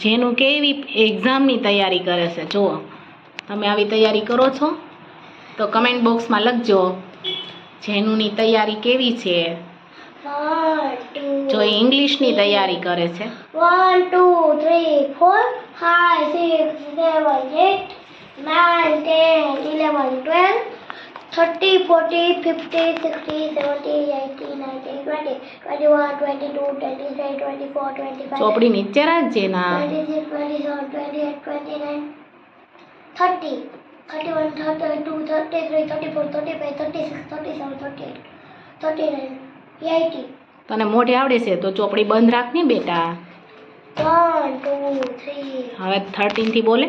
જેનું કેવી એક્ઝામની તૈયારી કરે છે, જુઓ. તમે આવી તૈયારી કરો છો? તો કમેન્ટ બોક્સમાં લખજો, જેનુંની તૈયારી કેવી છે? જો એ ઇંગ્લિશની તૈયારી કરે છે. One two three four five six seven eight nine ten eleven twelve 30, 40, 50, 60, 70, 80, 90, 20, 21, 22, 23, 24, 25. ચોપડી નીચે રાખજે ના. 26, 27, 28, 29, 30, 31, 32, 33, 34, 35, 36, 37, 38, 39, 80. તને મોઢે આવડે છે તો ચોપડી બંધ રાખ ને બેટા. 1 2 3 હવે 13 થી બોલે.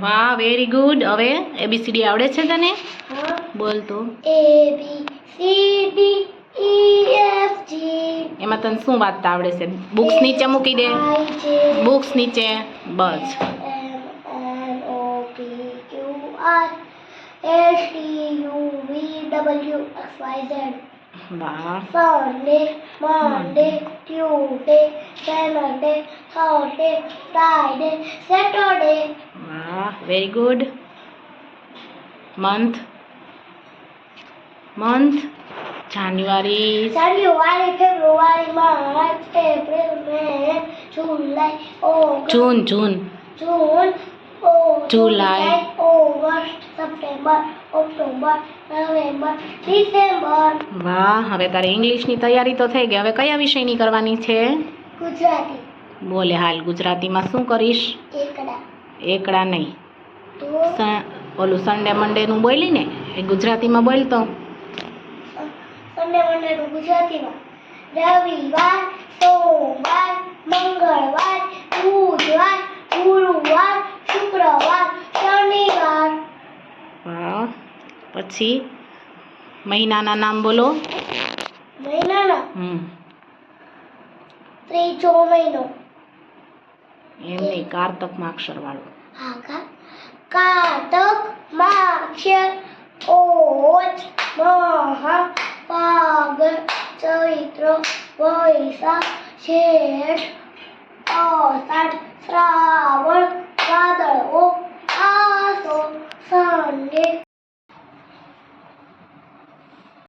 વાહ વેરી ગુડ હવે એબીસીડી આવડે છે તને? બોલ તો. એ બી E F G. એમાં તને શું વાંચતા આવડે છે? બુક્સ નીચે મૂકી દે. બુક્સ નીચે. બસ. વાહ N O P Q Monday Friday Saturday વાહ very good month month January January February March April May July August June June oh, July. August, September, October, November, December. વાહ હવે તારે ઇંગ્લિશની તૈયારી તો થઈ ગઈ હવે કયા વિષયની કરવાની છે ગુજરાતી બોલે હાલ ગુજરાતીમાં શું કરીશ? એકડા. નહીં. ઓલું સન્ડે મંડેનું બોલી ને એ ગુજરાતીમાં બોલતો. સન્ડે મંડે ગુજરાતીમાં. રવિવાર સોમવાર મંગળવાર બુધવાર ગુરુવાર શુક્રવાર શનિવાર. પછી મહિનાના નામ બોલો. મહિનાના? હમ. ત્રીજો મહિનો. એમ નહીં કારતકમાં માક્ષર વાળું. હા, કા કાતક માક્ષર ઓજ મહા પાગ ચૈત્ર વૈશાખ જેઠ અષાઢ શ્રાવણ